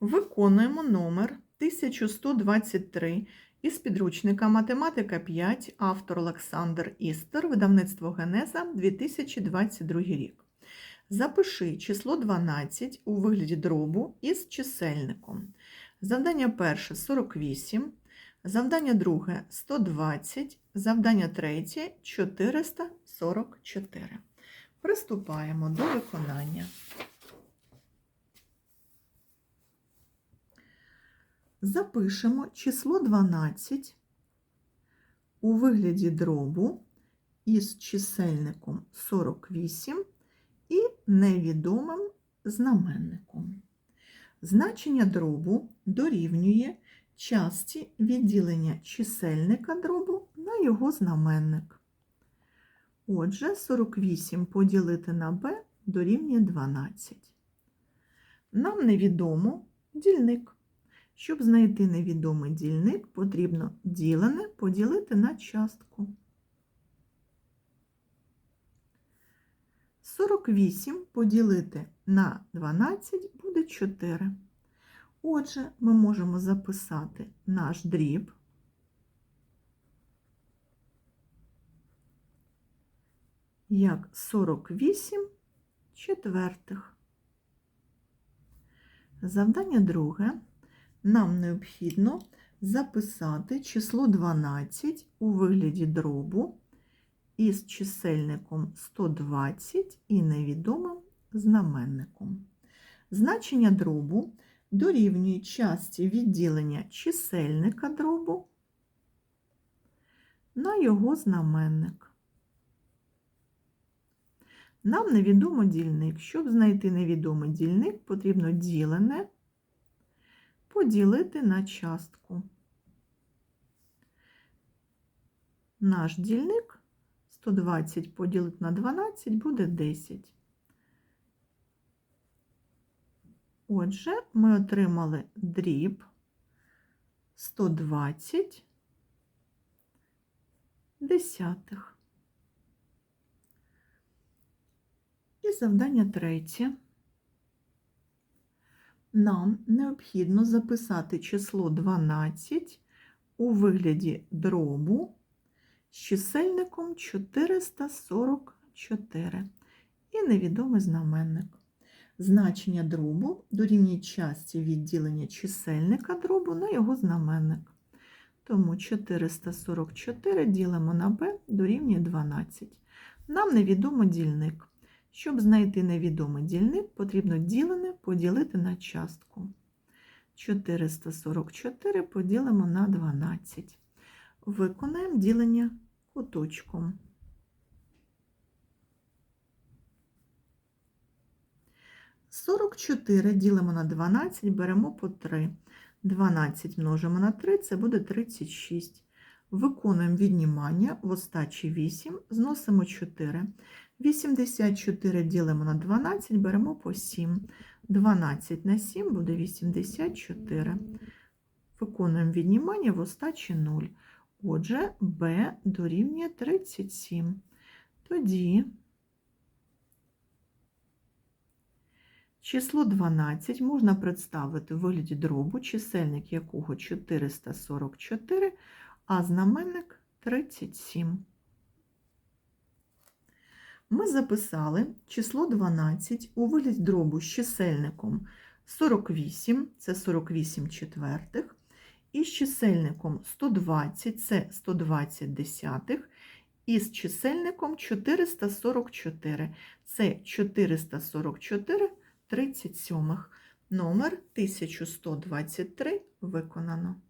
Виконуємо номер 1123 із підручника Математика 5, автор Олександр Істер, видавництво Генеза 2022 рік. Запиши число 12 у вигляді дробу із чисельником. Завдання перше 48, завдання друге 120, завдання третє 444. Приступаємо до виконання. Запишемо число 12 у вигляді дробу із чисельником 48 і невідомим знаменником. Значення дробу дорівнює часті відділення чисельника дробу на його знаменник. Отже, 48 поділити на b дорівнює 12. Нам невідомо дільник. Щоб знайти невідомий дільник, потрібно ділене поділити на частку. 48 поділити на 12 буде 4. Отже, ми можемо записати наш дріб як 48 четвертих. Завдання друге. Нам необхідно записати число 12 у вигляді дробу із чисельником 120 і невідомим знаменником. Значення дробу дорівнює часті відділення чисельника дробу на його знаменник. Нам невідомо дільник. Щоб знайти невідомий дільник, потрібно ділене поділити на частку. Наш дільник 120 поділити на 12 буде 10. Отже, ми отримали дріб 120 десятих. І завдання третє. Нам необхідно записати число 12 у вигляді дробу з чисельником 444 і невідомий знаменник. Значення дробу дорівнює часті відділення чисельника дробу на його знаменник. Тому 444 ділимо на b дорівнює 12. Нам невідомо дільник. Щоб знайти невідомий дільник, потрібно ділене поділити на частку. 444 поділимо на 12. Виконаємо ділення куточком. Сорок чотири ділимо на 12, беремо по 3. 12 множимо на 3, це буде 36. Виконуємо віднімання в остачі 8, зносимо 4. 84 ділимо на 12, беремо по 7. 12 на 7 буде 84. Виконуємо віднімання в остачі 0. Отже, b дорівнює 37. Тоді число 12 можна представити в вигляді дробу, чисельник якого 444, а знаменник 37. Ми записали число 12 у вигляді дробу з чисельником 48, це 48 четвертих, і з чисельником 120, це 120 десятих, і з чисельником 444, це 444 37. Номер 1123 виконано.